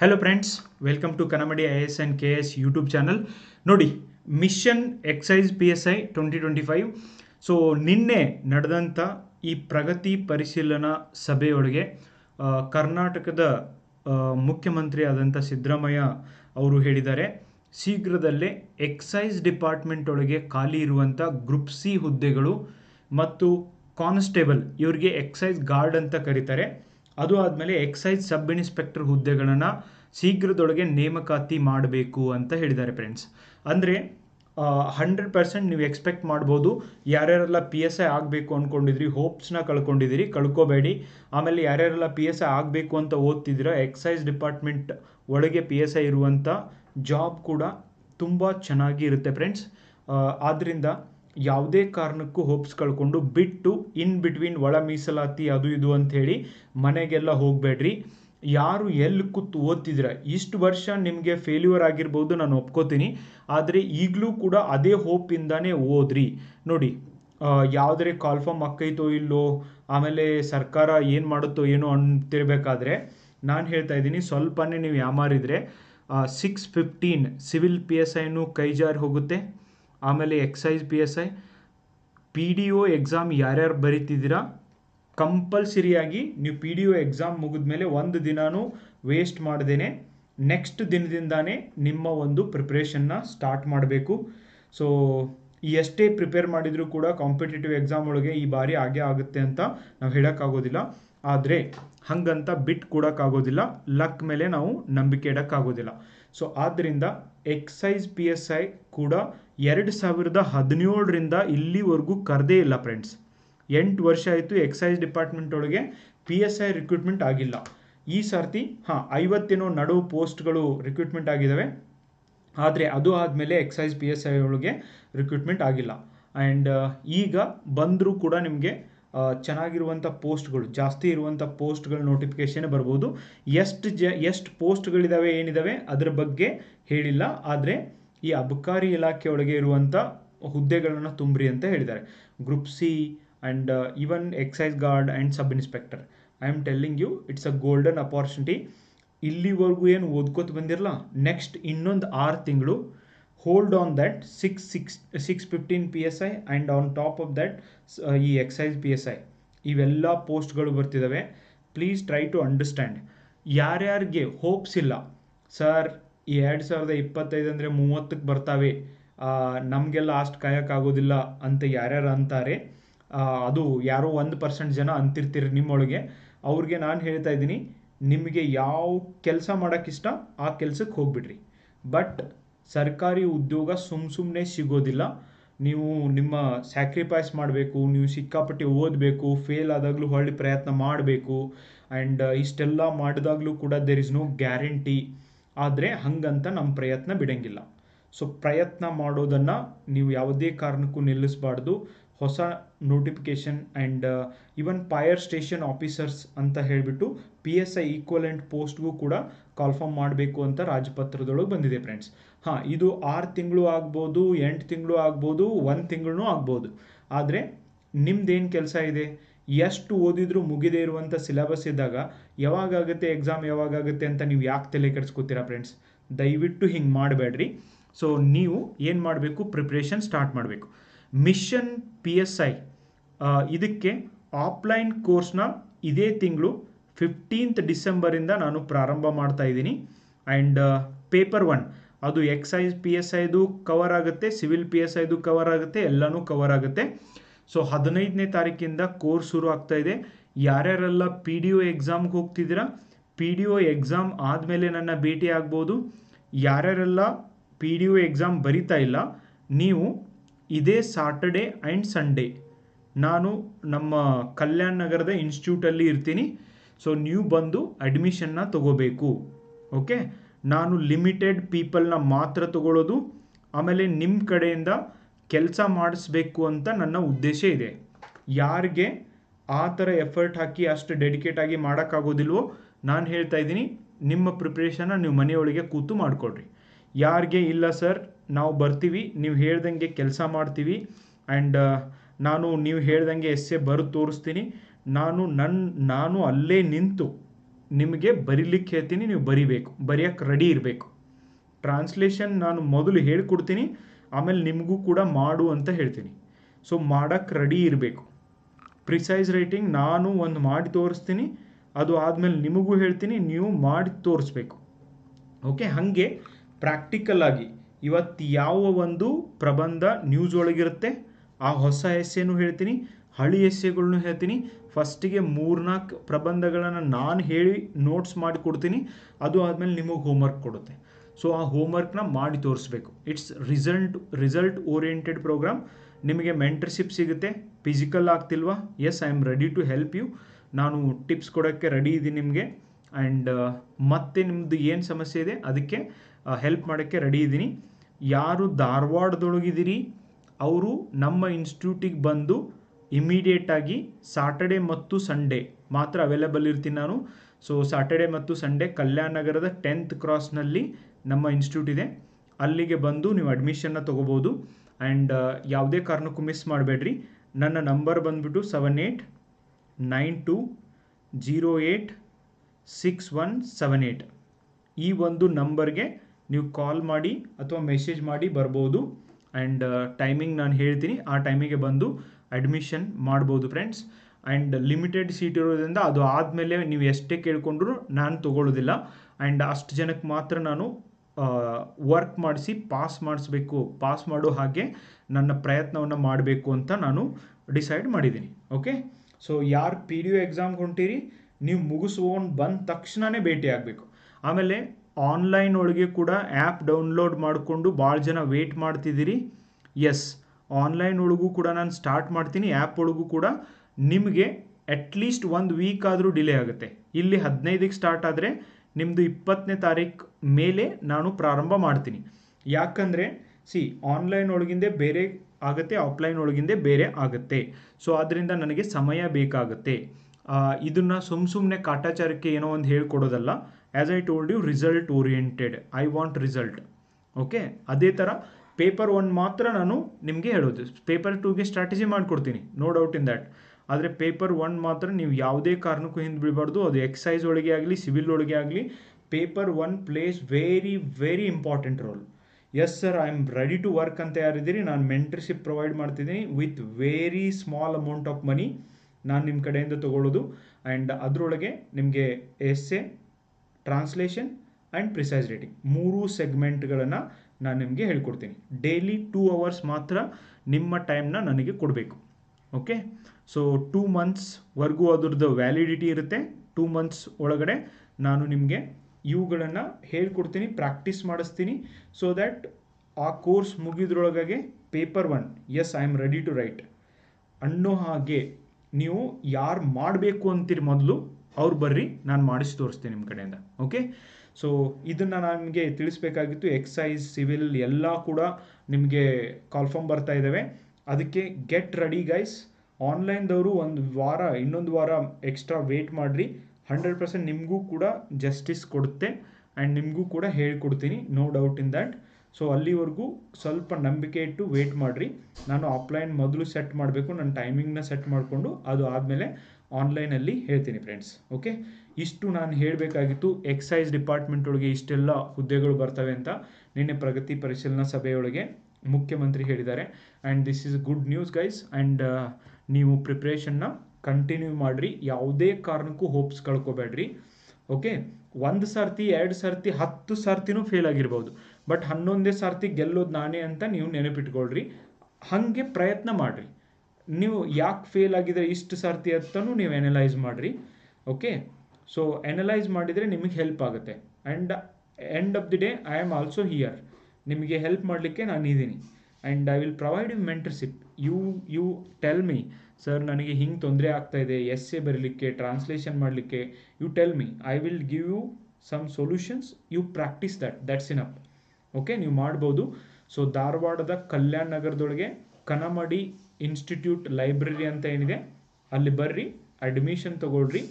Hello friends welcome to Kannadi I S and K S YouTube channel ನೋಡಿ mission excise P S I twenty twenty five so ನಿನ್ನೆ ನಡೆದಂಥ ಈ ಪ್ರಗತಿ ಪರಿಶೀಲನಾ ಸಭೆಯೊಳಗೆ ಕರ್ನಾಟಕದ ಮುಖ್ಯಮಂತ್ರಿ ಆದಂಥ ಸಿದ್ದರಾಮಯ್ಯ ಅವರು ಹೇಳಿದ್ದಾರೆ, ಶೀಘ್ರದಲ್ಲೇ ಎಕ್ಸೈಸ್ ಡಿಪಾರ್ಟ್ಮೆಂಟ್ ಒಳಗೆ ಖಾಲಿ ಇರುವಂಥ ಗ್ರೂಪ್ ಸಿ ಹುದ್ದೆಗಳು ಮತ್ತು ಕಾನ್ಸ್ಟೇಬಲ್ ಇವರಿಗೆ ಎಕ್ಸೈಸ್ ಗಾರ್ಡ್ ಅಂತ ಕರೀತಾರೆ. ಅದು ಆದಮೇಲೆ ಎಕ್ಸೈಸ್ ಸಬ್ ಇನ್ಸ್ಪೆಕ್ಟರ್ ಹುದ್ದೆಗಳನ್ನು ಶೀಘ್ರದೊಳಗೆ ನೇಮಕಾತಿ ಮಾಡಬೇಕು ಅಂತ ಹೇಳಿದ್ದಾರೆ ಫ್ರೆಂಡ್ಸ್ ಅಂದರೆ ಹಂಡ್ರೆಡ್ ಪರ್ಸೆಂಟ್ ನೀವು ಎಕ್ಸ್ಪೆಕ್ಟ್ ಮಾಡ್ಬೋದು. ಯಾರ್ಯಾರೆಲ್ಲ ಪಿ ಎಸ್ ಐ ಆಗಬೇಕು ಅಂದ್ಕೊಂಡಿದ್ರಿ ಹೋಪ್ಸ್ನ ಕಳ್ಕೊಂಡಿದ್ದೀರಿ, ಕಳ್ಕೊಬೇಡಿ. ಆಮೇಲೆ ಯಾರ್ಯಾರೆಲ್ಲ ಪಿ ಎಸ್ ಐ ಆಗಬೇಕು ಅಂತ ಓದ್ತಿದ್ದೀರ ಎಕ್ಸೈಸ್ ಡಿಪಾರ್ಟ್ಮೆಂಟ್ ಒಳಗೆ ಪಿ ಎಸ್ ಐ ಇರುವಂಥ ಜಾಬ್ ಕೂಡ ತುಂಬ ಚೆನ್ನಾಗಿ ಇರುತ್ತೆ ಫ್ರೆಂಡ್ಸ್ ಆದ್ದರಿಂದ ಯಾವುದೇ ಕಾರಣಕ್ಕೂ ಹೋಪ್ಸ್ ಕಳ್ಕೊಂಡು ಬಿಟ್ಟು ಇನ್ ಬಿಟ್ವೀನ್ ಒಳ ಮೀಸಲಾತಿ ಅದು ಇದು ಅಂತ ಹೇಳಿ ಮನೆಗೆಲ್ಲ ಹೋಗಬೇಡ್ರಿ. ಯಾರು ಎಲ್ಲಿ ಕೂತು ಓದ್ತಿದ್ರೆ ಇಷ್ಟು ವರ್ಷ ನಿಮಗೆ ಫೇಲ್ಯೂರ್ ಆಗಿರ್ಬೋದು ನಾನು ಒಪ್ಕೋತೀನಿ. ಆದರೆ ಈಗಲೂ ಕೂಡ ಅದೇ ಹೋಪಿಂದಾನೇ ಓದ್ರಿ. ನೋಡಿ ಯಾವುದೇ ಕಾಲ್ಫಾರ್ಮ್ ಅಕ್ಕೈತೋ ಇಲ್ಲೋ, ಆಮೇಲೆ ಸರ್ಕಾರ ಏನು ಮಾಡುತ್ತೋ ಏನೋ ಅಂತಿರ್ಬೇಕಾದ್ರೆ ನಾನು ಹೇಳ್ತಾ ಇದ್ದೀನಿ ಸ್ವಲ್ಪನೇ ನೀವು ಯಾಮಾರಿದರೆ six fifteen civil P S ಐನೂ ಕೈ ಜಾರಿ ಹೋಗುತ್ತೆ. ಆಮೇಲೆ excise P S I, P D O exam ಯಾರ್ಯಾರು ಬರೀತಿದ್ದೀರಾ? ಕಂಪಲ್ಸರಿಯಾಗಿ ನೀವು ಪಿ ಡಿ ಒ ಎಕ್ಸಾಮ್ ಮುಗಿದ್ಮೇಲೆ ಒಂದು ದಿನಾನೂ ವೇಸ್ಟ್ ಮಾಡ್ದೇನೆ. ನೆಕ್ಸ್ಟ್ ದಿನದಿಂದಾನೇ ನಿಮ್ಮ ಒಂದು ಪ್ರಿಪ್ರೇಷನ್ನ ಸ್ಟಾರ್ಟ್ ಮಾಡಬೇಕು. ಸೊ, ಎಷ್ಟೇ ಪ್ರಿಪೇರ್ ಮಾಡಿದರೂ ಕೂಡ ಕಾಂಪಿಟೇಟಿವ್ ಎಕ್ಸಾಮ್ ಒಳಗೆ ಈ ಬಾರಿ ಹಾಗೆ ಆಗುತ್ತೆ ಅಂತ ನಾವು ಹೇಳೋಕ್ಕಾಗೋದಿಲ್ಲ. ಆದರೆ ಹಂಗಂತ ಬಿಟ್ಟು ಕೊಡೋಕ್ಕಾಗೋದಿಲ್ಲ. ಲಕ್ ಮೇಲೆ ನಾವು ನಂಬಿಕೆ ಇಡೋಕ್ಕಾಗೋದಿಲ್ಲ. ಸೊ ಆದ್ದರಿಂದ ಎಕ್ಸೈಸ್ ಪಿ ಎಸ್ ಐ ಕೂಡ ಎರಡು ಸಾವಿರದ ಹದಿನೇಳರಿಂದ ಇಲ್ಲಿವರೆಗೂ ಕರೆದೇ ಇಲ್ಲ ಫ್ರೆಂಡ್ಸ್. ಎಂಟು ವರ್ಷ ಆಯಿತು ಎಕ್ಸೈಸ್ ಡಿಪಾರ್ಟ್ಮೆಂಟ್ ಒಳಗೆ ಪಿ ಎಸ್ ಐ ರಿಕ್ರೂಟ್ಮೆಂಟ್ ಆಗಿಲ್ಲ. ಈ ಸರ್ತಿ, ಹಾಂ, ಐವತ್ತೇನೋ ನಡುವು ಪೋಸ್ಟ್ಗಳು ರಿಕ್ರೂಟ್ಮೆಂಟ್ ಆಗಿದ್ದಾವೆ ಆದರೆ ಅದು ಆದಮೇಲೆ ಎಕ್ಸೈಸ್ ಪಿ ಎಸ್ ಐ ಒಳಗೆ ರಿಕ್ರೂಟ್ಮೆಂಟ್ ಆಗಿಲ್ಲ. ಆ್ಯಂಡ್ ಈಗ ಬಂದರೂ ಕೂಡ ನಿಮಗೆ ಚೆನ್ನಾಗಿರುವಂಥ ಪೋಸ್ಟ್ಗಳು, ಜಾಸ್ತಿ ಇರುವಂಥ ಪೋಸ್ಟ್ಗಳ ನೋಟಿಫಿಕೇಶನ್ ಬರ್ಬೋದು. ಎಷ್ಟು ಜ, ಎಷ್ಟು ಪೋಸ್ಟ್ಗಳಿದ್ದಾವೆ ಏನಿದ್ದಾವೆ ಅದರ ಬಗ್ಗೆ ಹೇಳಿಲ್ಲ. ಆದರೆ ಈ ಅಬಕಾರಿ ಇಲಾಖೆಯೊಳಗೆ ಇರುವಂಥ ಹುದ್ದೆಗಳನ್ನು ತುಂಬ್ರಿ ಅಂತ ಹೇಳಿದ್ದಾರೆ. Group C and even excise guard and sub inspector I am telling you it's a golden opportunity ಇಲ್ಲಿವರೆಗೂ ಏನು ಓದ್ಕೋತ ಬಂದಿರಲ್ಲ ನೆಕ್ಸ್ಟ್ ಇನ್ನೊಂದು ಆರು ತಿಂಗಳು that six six six fifteen P S I and on top of that ಈ excise P S I ಇವೆಲ್ಲ ಪೋಸ್ಟ್ಗಳು ಬರ್ತಿದ್ದಾವೆ ಪ್ಲೀಸ್ ಟ್ರೈ ಟು ಅಂಡರ್ಸ್ಟ್ಯಾಂಡ್ ಯಾರ್ಯಾರಿಗೆ ಹೋಪ್ಸ್ ಇಲ್ಲ ಸರ್ ಈ ಎರಡು ಸಾವಿರದ ಇಪ್ಪತ್ತೈದು ಅಂದರೆ ಮೂವತ್ತಕ್ಕೆ ಬರ್ತಾವೆ. ನಮಗೆಲ್ಲ ಅಷ್ಟು ಕಾಯೋಕ್ಕಾಗೋದಿಲ್ಲ ಅಂತ ಯಾರ್ಯಾರು ಅಂತಾರೆ ಅದು ಯಾರೋ ಒಂದು ಪರ್ಸೆಂಟ್ ಜನ ಅಂತಿರ್ತೀರಿ ನಿಮ್ಮೊಳಗೆ. ಅವ್ರಿಗೆ ನಾನು ಹೇಳ್ತಾ ಇದ್ದೀನಿ, ನಿಮಗೆ ಯಾವ ಕೆಲಸ ಮಾಡೋಕ್ಕಿಷ್ಟ ಆ ಕೆಲಸಕ್ಕೆ ಹೋಗ್ಬಿಡ್ರಿ. ಬಟ್ ಸರ್ಕಾರಿ ಉದ್ಯೋಗ ಸುಮ್ಮ ಸುಮ್ಮನೆ ಸಿಗೋದಿಲ್ಲ. ನೀವು ನಿಮ್ಮ ಸ್ಯಾಕ್ರಿಫೈಸ್ ಮಾಡಬೇಕು, ನೀವು ಸಿಕ್ಕಾಪಟ್ಟೆ ಓದಬೇಕು ಫೇಲ್ ಆದಾಗಲೂ ಹೊಳ್ಳಿ ಪ್ರಯತ್ನ ಮಾಡಬೇಕು. ಆ್ಯಂಡ್ ಇಷ್ಟೆಲ್ಲ ಮಾಡಿದಾಗಲೂ ಕೂಡ ದೇರ್ ಇಸ್ ನೋ ಗ್ಯಾರಂಟಿ ಆದರೆ ಹಂಗಂತ ನಮ್ಮ ಪ್ರಯತ್ನ ಬಿಡೋಂಗಿಲ್ಲ. ಸೊ ಪ್ರಯತ್ನ ಮಾಡೋದನ್ನು ನೀವು ಯಾವುದೇ ಕಾರಣಕ್ಕೂ ನಿಲ್ಲಿಸಬಾರ್ದು. ಹೊಸ notification and even fire station officers ಅಂತ ಹೇಳಿಬಿಟ್ಟು ಪಿ ಎಸ್ ಐ ಈಕ್ವಲೆಂಟ್ ಪೋಸ್ಟ್ಗೂ ಕೂಡ ಕಾಲ್ಫಾರ್ಮ್ ಮಾಡಬೇಕು ಅಂತ ರಾಜಪತ್ರದೊಳಗೆ ಬಂದಿದೆ ಫ್ರೆಂಡ್ಸ್ ಹಾಂ, ಇದು ಆರು ತಿಂಗಳು ಆಗ್ಬೋದು, ಎಂಟು ತಿಂಗಳು ಆಗ್ಬೋದು, ಒಂದು ತಿಂಗಳು ಆಗ್ಬೋದು. ಆದರೆ ನಿಮ್ದೇನು ಕೆಲಸ ಇದೆ? ಎಷ್ಟು ಓದಿದ್ರು ಮುಗಿದೇ ಇರುವಂಥ ಸಿಲೆಬಸ್ ಇದ್ದಾಗ ಯಾವಾಗಾಗುತ್ತೆ ಎಕ್ಸಾಮ್ ಯಾವಾಗಾಗುತ್ತೆ ಅಂತ ನೀವು ಯಾಕೆ ತಲೆ ಕೆಡಿಸ್ಕೋತೀರಾ ಫ್ರೆಂಡ್ಸ್ ದಯವಿಟ್ಟು ಹಿಂಗೆ ಮಾಡಬೇಡ್ರಿ. ಸೊ ನೀವು ಏನು ಮಾಡಬೇಕು? ಪ್ರಿಪ್ರೇಷನ್ ಸ್ಟಾರ್ಟ್ ಮಾಡಬೇಕು. ಮಿಷನ್ ಪಿ ಎಸ್ ಐ ಇದಕ್ಕೆ ಆಫ್ಲೈನ್ ಕೋರ್ಸ್ನ ಇದೇ ತಿಂಗಳು ಫಿಫ್ಟೀನ್ತ್ ಡಿಸೆಂಬರಿಂದ ನಾನು ಪ್ರಾರಂಭ ಮಾಡ್ತಾ ಇದ್ದೀನಿ. ಆ್ಯಂಡ್ ಪೇಪರ್ ಒನ್ ಅದು ಎಕ್ಸೈಸ್ ಪಿ ಎಸ್ ಐದು ಕವರ್ ಆಗುತ್ತೆ ಸಿವಿಲ್ ಪಿ ಎಸ್ ಐದು ಕವರ್ ಆಗುತ್ತೆ, ಎಲ್ಲನೂ ಕವರ್ ಆಗುತ್ತೆ. ಸೊ ಹದಿನೈದನೇ ತಾರೀಕಿಂದ ಕೋರ್ಸ್ ಶುರು ಆಗ್ತಾ ಇದೆ. ಯಾರ್ಯಾರೆಲ್ಲ ಪಿ ಡಿ ಒ ಎಕ್ಸಾಮ್ಗೆ ಹೋಗ್ತಿದ್ದೀರಾ ಪಿ ಡಿ ಒ ಎಕ್ಸಾಮ್ ಆದಮೇಲೆ ನನ್ನ ಭೇಟಿ ಆಗ್ಬೋದು. ಯಾರ್ಯಾರೆಲ್ಲ ಪಿ ಡಿ ಒ ಎಕ್ಸಾಮ್ ಬರಿತಾ ಇಲ್ಲ, ನೀವು ಇದೇ ಸಾಟರ್ಡೆ ಆ್ಯಂಡ್ ಸಂಡೇ ನಾನು ನಮ್ಮ ಕಲ್ಯಾಣ್ ನಗರದ ಇನ್ಸ್ಟಿಟ್ಯೂಟಲ್ಲಿ ಇರ್ತೀನಿ. ಸೊ ನೀವು ಬಂದು ಅಡ್ಮಿಷನ್ನ ತಗೋಬೇಕು. ಓಕೆ ನಾನು ಲಿಮಿಟೆಡ್ ಪೀಪಲ್ನ ಮಾತ್ರ ತಗೊಳ್ಳೋದು ಆಮೇಲೆ ನಿಮ್ಮ ಕಡೆಯಿಂದ ಕೆಲಸ ಮಾಡಿಸ್ಬೇಕು ಅಂತ ನನ್ನ ಉದ್ದೇಶ ಇದೆ. ಯಾರಿಗೆ ಆ ಥರ ಎಫರ್ಟ್ ಹಾಕಿ ಅಷ್ಟು ಡೆಡಿಕೇಟ್ ಆಗಿ ಮಾಡೋಕ್ಕಾಗೋದಿಲ್ವೋ, ನಾನು ಹೇಳ್ತಾ ಇದ್ದೀನಿ, ನಿಮ್ಮ ಪ್ರಿಪ್ರೇಷನ್ನ ನೀವು ಮನೆಯೊಳಗೆ ಕೂತು ಮಾಡಿಕೊಡ್ರಿ ಯಾರಿಗೆ ಇಲ್ಲ ಸರ್, ನಾವು ಬರ್ತೀವಿ, ನೀವು ಹೇಳ್ದಂಗೆ ಕೆಲಸ ಮಾಡ್ತೀವಿ ಆ್ಯಂಡ್ ನಾನು ನೀವು ಹೇಳ್ದಂಗೆ ಎಸ್ಸೆ ಬರೆದು ತೋರಿಸ್ತೀನಿ. ನಾನು ನನ್ನ ನಾನು ಅಲ್ಲೇ ನಿಂತು ನಿಮಗೆ ಬರೀಲಿಕ್ಕೆ ಹೇಳ್ತೀನಿ, ನೀವು ಬರಿಬೇಕು. ಬರೆಯೋಕ್ಕೆ ರೆಡಿ ಇರಬೇಕು. ಟ್ರಾನ್ಸ್ಲೇಷನ್ ನಾನು ಮೊದಲು ಹೇಳ್ಕೊಡ್ತೀನಿ, ಆಮೇಲೆ ನಿಮಗೂ ಕೂಡ ಮಾಡು ಅಂತ ಹೇಳ್ತೀನಿ. ಸೊ ಮಾಡೋಕ್ಕೆ ರೆಡಿ ಇರಬೇಕು. ಪ್ರಿಸೈಸ್ ರೈಟಿಂಗ್ ನಾನು ಒಂದು ಮಾಡಿ ತೋರಿಸ್ತೀನಿ, ಅದು ಆದಮೇಲೆ ನಿಮಗೂ ಹೇಳ್ತೀನಿ, ನೀವು ಮಾಡಿ ತೋರಿಸ್ಬೇಕು. ಓಕೆ ಹಾಗೆ ಪ್ರಾಕ್ಟಿಕಲ್ ಆಗಿ ಇವತ್ತು ಯಾವ ಒಂದು ಪ್ರಬಂಧ ನ್ಯೂಸ್ ಒಳಗಿರುತ್ತೆ, ಆ ಹೊಸ ಎಸ್ಸೆನೂ ಹೇಳ್ತೀನಿ ಹಳಿ ಎಸ್ಸೆಗಳ್ನು ಹೇಳ್ತೀನಿ. ಫಸ್ಟಿಗೆ ಮೂರ್ನಾಲ್ಕು ಪ್ರಬಂಧಗಳನ್ನು ನಾನು ಹೇಳಿ ನೋಟ್ಸ್ ಮಾಡಿ ಕೊಡ್ತೀನಿ. ಅದು ಆದಮೇಲೆ ನಿಮಗೆ ಹೋಮ್ವರ್ಕ್ ಕೊಡುತ್ತೆ. ಸೊ ಆ ಹೋಮ್ವರ್ಕ್ನ ಮಾಡಿ ತೋರಿಸ್ಬೇಕು. It's result result oriented program ನಿಮಗೆ ಮೆಂಟರ್ಶಿಪ್ ಸಿಗುತ್ತೆ. Physical ಆಗ್ತಿಲ್ವಾ? Yes I am ready to help you ನಾನು ಟಿಪ್ಸ್ ಕೊಡೋಕ್ಕೆ ರೆಡಿ ಇದ್ದೀನಿ ನಿಮಗೆ. ಆ್ಯಂಡ್ ಮತ್ತೆ ನಿಮ್ಮದು ಏನು ಸಮಸ್ಯೆ ಇದೆ? ಅದಕ್ಕೆ ಹೆಲ್ಪ್ ಮಾಡೋಕ್ಕೆ ರೆಡಿ ಇದ್ದೀನಿ. ಯಾರು ಧಾರವಾಡದೊಳಗಿದ್ದೀರಿ? ಅವರು ನಮ್ಮ ಇನ್ಸ್ಟಿಟ್ಯೂಟಿಗೆ ಬಂದು ಇಮಿಡಿಯೇಟಾಗಿ ಸಾಟರ್ಡೆ ಮತ್ತು ಸಂಡೇ ಮಾತ್ರ ಅವೈಲೇಬಲ್ ಇರ್ತೀನಿ ನಾನು. ಸೊ ಸಾಟರ್ಡೆ ಮತ್ತು ಸಂಡೇ ಕಲ್ಯಾಣ ನಗರದ ಟೆಂತ್ ಕ್ರಾಸ್ನಲ್ಲಿ ನಮ್ಮ ಇನ್ಸ್ಟಿಟ್ಯೂಟ್ ಇದೆ. ಅಲ್ಲಿಗೆ ಬಂದು ನೀವು ಅಡ್ಮಿಷನ್ನ ತೊಗೋಬೋದು. ಆ್ಯಂಡ್ ಯಾವುದೇ ಕಾರಣಕ್ಕೂ ಮಿಸ್ ಮಾಡಬೇಡ್ರಿ. ನನ್ನ ನಂಬರ್ ಬಂದುಬಿಟ್ಟು seven eight nine two zero eight six one seven eight ಈ ಒಂದು ನಂಬರ್ಗೆ ನೀವು ಕಾಲ್ ಮಾಡಿ ಅಥವಾ ಮೆಸೇಜ್ ಮಾಡಿ ಬರ್ಬೋದು. ಆ್ಯಂಡ್ ಟೈಮಿಂಗ್ ನಾನು ಹೇಳ್ತೀನಿ. ಆ ಟೈಮಿಗೆ ಬಂದು ಅಡ್ಮಿಷನ್ ಮಾಡ್ಬೋದು ಫ್ರೆಂಡ್ಸ್ ಆ್ಯಂಡ್ ಲಿಮಿಟೆಡ್ ಸೀಟ್ ಇರೋದ್ರಿಂದ ಅದು ಆದಮೇಲೆ ನೀವು ಎಷ್ಟೇ ಕೇಳಿಕೊಂಡ್ರೂ ನಾನು ತೊಗೊಳ್ಳೋದಿಲ್ಲ ಆ್ಯಂಡ್ ಅಷ್ಟು ಜನಕ್ಕೆ ಮಾತ್ರ ನಾನು ವರ್ಕ್ ಮಾಡಿಸಿ ಪಾಸ್ ಮಾಡಿಸ್ಬೇಕು. ಪಾಸ್ ಮಾಡೋ ಹಾಗೆ ನನ್ನ ಪ್ರಯತ್ನವನ್ನು ಮಾಡಬೇಕು ಅಂತ ನಾನು ಡಿಸೈಡ್ ಮಾಡಿದ್ದೀನಿ. ಓಕೆ ಸೊ ಯಾರು ಪಿ ಡಿ ಯು ಎಕ್ಸಾಮ್ಗೆ ಹೊಂಟಿರಿ, ನೀವು ಮುಗಿಸ್ಕೊಂಡು ಬಂದ ತಕ್ಷಣವೇ ಭೇಟಿ ಆಗಬೇಕು. ಆಮೇಲೆ ಆನ್ಲೈನ್ ಒಳಗೆ ಕೂಡ ಆ್ಯಪ್ ಡೌನ್ಲೋಡ್ ಮಾಡಿಕೊಂಡು ಭಾಳ ಜನ ವೇಟ್ ಮಾಡ್ತಿದ್ದೀರಿ. ಎಸ್ ಆನ್ಲೈನ್ ಒಳಗೂ ಕೂಡ ನಾನು ಸ್ಟಾರ್ಟ್ ಮಾಡ್ತೀನಿ ಆ್ಯಪ್ ಒಳಗೂ ಕೂಡ ನಿಮಗೆ ಅಟ್ಲೀಸ್ಟ್ ಒಂದು ವೀಕ್ ಆದರೂ ಡಿಲೇ ಆಗುತ್ತೆ. ಇಲ್ಲಿ ಹದಿನೈದಕ್ಕೆ ಸ್ಟಾರ್ಟ್ ಆದರೆ ನಿಮ್ಮದು ಇಪ್ಪತ್ತನೇ ತಾರೀಕು ಮೇಲೆ ನಾನು ಪ್ರಾರಂಭ ಮಾಡ್ತೀನಿ. ಯಾಕಂದರೆ ಸಿ ಆನ್ಲೈನ್ ಒಳಗಿಂದೆ ಬೇರೆ ಆಗುತ್ತೆ ಆಫ್ಲೈನ್ ಒಳಗಿಂದೆ ಬೇರೆ ಆಗುತ್ತೆ. ಸೊ ಆದ್ದರಿಂದ ನನಗೆ ಸಮಯ ಬೇಕಾಗುತ್ತೆ. ಇದನ್ನು ಸುಮ್ ಸುಮ್ಮನೆ ಕಾಟಾಚಾರಕ್ಕೆ ಏನೋ ಒಂದು ಹೇಳ್ಕೊಡೋದಲ್ಲ as I told you result oriented I want result okay ಅದೇ ಥರ ಪೇಪರ್ ಒನ್ ಮಾತ್ರ ನಾನು ನಿಮಗೆ ಹೇಳೋದು. ಪೇಪರ್ ಟೂಗೆ ಸ್ಟ್ರಾಟಜಿ ಮಾಡಿಕೊಡ್ತೀನಿ. ನೋ ಡೌಟ್ ಇನ್ ದ್ಯಾಟ್ ಆದರೆ ಪೇಪರ್ ಒನ್ ಮಾತ್ರ ನೀವು ಯಾವುದೇ ಕಾರಣಕ್ಕೂ ಹಿಂದೆ ಬಿಡಬಾರ್ದು ಅದು ಎಕ್ಸೈಸ್ ಒಳಗೆ ಆಗಲಿ ಸಿವಿಲ್ ಒಳಗೆ ಆಗಲಿ, paper one place very very important role yes sir I am ready to work ಅಂತ ಯಾರಿದ್ದೀರಿ, ನಾನು ಮೆಂಟರ್ಶಿಪ್ ಪ್ರೊವೈಡ್ ಮಾಡ್ತಿದ್ದೀನಿ with very small amount of money ನಾನು ನಿಮ್ಮ ಕಡೆಯಿಂದ ತೊಗೊಳ್ಳೋದು. ಆ್ಯಂಡ್ ಅದರೊಳಗೆ ನಿಮಗೆ S A translation and precise rating ಮೂರು ಸೆಗ್ಮೆಂಟ್ಗಳನ್ನು ನಾನು ನಿಮಗೆ ಹೇಳ್ಕೊಡ್ತೀನಿ. ಡೈಲಿ ಟೂ ಅವರ್ಸ್ ಮಾತ್ರ ನಿಮ್ಮ ಟೈಮ್ನ ನನಗೆ ಕೊಡಬೇಕು. ಓಕೆ ಸೊ ಟೂ ಮಂತ್ಸ್ವರೆಗೂ ಅದ್ರದ್ದು ವ್ಯಾಲಿಡಿಟಿ ಇರುತ್ತೆ. ಟೂ ಮಂತ್ಸ್ ಒಳಗಡೆ ನಾನು ನಿಮಗೆ ಇವುಗಳನ್ನು ಹೇಳ್ಕೊಡ್ತೀನಿ ಪ್ರಾಕ್ಟೀಸ್ ಮಾಡಿಸ್ತೀನಿ ಸೊ ದ್ಯಾಟ್ ಆ course ಮುಗಿದ್ರೊಳಗಾಗೆ paper one yes I am ready to write ಅನ್ನೋ ಹಾಗೆ ನೀವು ಯಾರು ಮಾಡಬೇಕು ಅಂತೀರಿ ಮೊದಲು? ಅವ್ರು ಬರ್ರಿ, ನಾನು ಮಾಡಿಸಿ ತೋರಿಸ್ತೀನಿ ನಿಮ್ಮ ಕಡೆಯಿಂದ ಓಕೆ ಸೊ ಇದನ್ನು ನಮಗೆ ತಿಳಿಸ್ಬೇಕಾಗಿತ್ತು ಎಕ್ಸೈಸ್ ಸಿವಿಲ್ ಎಲ್ಲ ಕೂಡ ನಿಮಗೆ ಕಾಲ್ಫಾರ್ಮ್ ಬರ್ತಾ ಇದ್ದಾವೆ ಅದಕ್ಕೆ ಗೆಟ್ ರೆಡಿ ಗೈಸ್ ಆನ್ಲೈನ್ದವರು ಒಂದು ವಾರ, ಇನ್ನೊಂದು ವಾರ ಎಕ್ಸ್ಟ್ರಾ ವೇಟ್ ಮಾಡಿರಿ. ಹಂಡ್ರೆಡ್ ಪರ್ಸೆಂಟ್ ನಿಮಗೂ ಕೂಡ ಜಸ್ಟಿಸ್ ಕೊಡುತ್ತೆ ಆ್ಯಂಡ್ ನಿಮಗೂ ಕೂಡ ಹೇಳ್ಕೊಡ್ತೀನಿ no doubt in that so ಅಲ್ಲಿವರೆಗೂ ಸ್ವಲ್ಪ ನಂಬಿಕೆ ಇಟ್ಟು ವೇಟ್ ಮಾಡಿರಿ. ನಾನು ಆಫ್ಲೈನ್ ಮೊದಲು ಸೆಟ್ ಮಾಡಬೇಕು ನನ್ನ ಟೈಮಿಂಗ್ನ ಸೆಟ್ ಮಾಡಿಕೊಂಡು, ಅದು ಆದಮೇಲೆ ಆನ್ಲೈನಲ್ಲಿ ಹೇಳ್ತೀನಿ ಫ್ರೆಂಡ್ಸ್ ಓಕೆ ಇಷ್ಟು ನಾನು ಹೇಳಬೇಕಾಗಿತ್ತು. ಎಕ್ಸೈಸ್ ಡಿಪಾರ್ಟ್ಮೆಂಟ್ ಒಳಗೆ ಇಷ್ಟೆಲ್ಲ ಹುದ್ದೆಗಳು ಬರ್ತವೆ ಅಂತ ನಿನ್ನೆ ಪ್ರಗತಿ ಪರಿಶೀಲನಾ ಸಭೆಯೊಳಗೆ ಮುಖ್ಯಮಂತ್ರಿ ಹೇಳಿದ್ದಾರೆ. And this is good news guys and ನೀವು ಪ್ರಿಪ್ರೇಷನ್ನ ಕಂಟಿನ್ಯೂ ಮಾಡಿರಿ. ಯಾವುದೇ ಕಾರಣಕ್ಕೂ ಹೋಪ್ಸ್ ಕಳ್ಕೊಬೇಡ್ರಿ ಓಕೆ ಒಂದು ಸರ್ತಿ, ಎರಡು ಸರ್ತಿ, ಹತ್ತು ಸರ್ತಿನೂ ಫೇಲ್ ಆಗಿರ್ಬೋದು. ಬಟ್ ಹನ್ನೊಂದೇ ಸರ್ತಿ ಗೆಲ್ಲೋದು ನಾನೇ ಅಂತ ನೀವು ನೆನಪಿಟ್ಕೊಳ್ರಿ. ಹಾಗೆ ಪ್ರಯತ್ನ ಮಾಡಿರಿ. ನೀವು ಯಾಕೆ ಫೇಲ್ ಆಗಿದ್ರೆ ಇಷ್ಟು ಸರ್ತಿ ಅಂತಲೂ ನೀವು ಎನಲೈಸ್ ಮಾಡಿರಿ ಓಕೆ ಸೊ ಎನಲೈಸ್ ಮಾಡಿದರೆ ನಿಮಗೆ ಹೆಲ್ಪ್ ಆಗುತ್ತೆ. And end of the day I am also here ನಿಮಗೆ ಹೆಲ್ಪ್ ಮಾಡಲಿಕ್ಕೆ ನಾನು ಇದ್ದೀನಿ. And I will provide you mentorship you you tell me sir ನನಗೆ ಹಿಂಗೆ ತೊಂದರೆ ಆಗ್ತಾ ಇದೆ ಎಸ್ ಎ ಬರಲಿಕ್ಕೆ ಟ್ರಾನ್ಸ್ಲೇಷನ್ ಮಾಡಲಿಕ್ಕೆ. You tell me I will give you some solutions you practice that that's in up okay ನೀವು ಮಾಡ್ಬೋದು. ಸೊ ಧಾರವಾಡದ ಕಲ್ಯಾಣ ನಗರದೊಳಗೆ ಕನಮಡಿ ಇನ್ಸ್ಟಿಟ್ಯೂಟ್ ಲೈಬ್ರರಿ ಅಂತ ಏನಿದೆ, ಅಲ್ಲಿ ಬರ್ರಿ ಅಡ್ಮಿಷನ್ ತಗೊಳ್ರಿ,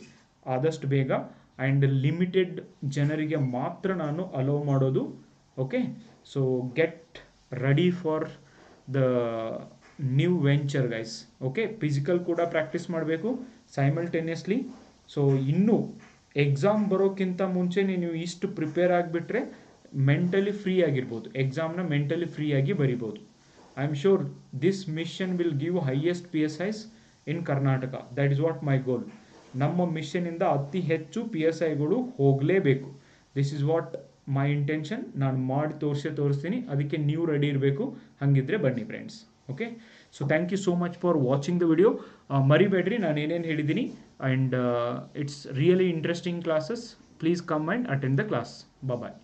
ಆದಷ್ಟು ಬೇಗ. ಆ್ಯಂಡ್ ಲಿಮಿಟೆಡ್ ಜನರಿಗೆ ಮಾತ್ರ ನಾನು ಅಲೋ ಮಾಡೋದು okay so get ready for the new venture guys okay physical ಕೂಡ ಪ್ರಾಕ್ಟೀಸ್ ಮಾಡಬೇಕು ಸೈಮಲ್ಟೇನಿಯಸ್ಲಿ ಸೊ ಇನ್ನೂ ಎಕ್ಸಾಮ್ ಬರೋಕ್ಕಿಂತ ಮುಂಚೆ ನೀವು ಇಷ್ಟು ಪ್ರಿಪೇರ್ ಆಗಿಬಿಟ್ರೆ ಮೆಂಟಲಿ ಫ್ರೀ ಆಗಿರ್ಬೋದು. ಎಕ್ಸಾಮ್ನ ಮೆಂಟಲಿ ಆಗಿ ಬರಿಬೋದು. I am sure will give highest P S Is in Karnataka that is what my goal ನಮ್ಮ ಮಿಷನ್ನಿಂದ ಅತಿ ಹೆಚ್ಚು ಪಿ ಎಸ್ ಐಗಳು ಹೋಗಲೇಬೇಕು. This is what my intention ನಾನು ಮಾಡಿ ತೋರಿಸೇ ತೋರಿಸ್ತೀನಿ. ಅದಕ್ಕೆ ನೀವು ರೆಡಿ ಇರಬೇಕು. ಹಾಗಿದ್ರೆ ಬನ್ನಿ friends okay so thank you so much for watching the video ಮರಿಬೇಡ್ರಿ, ನಾನು ಏನೇನು ಹೇಳಿದ್ದೀನಿ. And it's really interesting classes please come and attend the class bye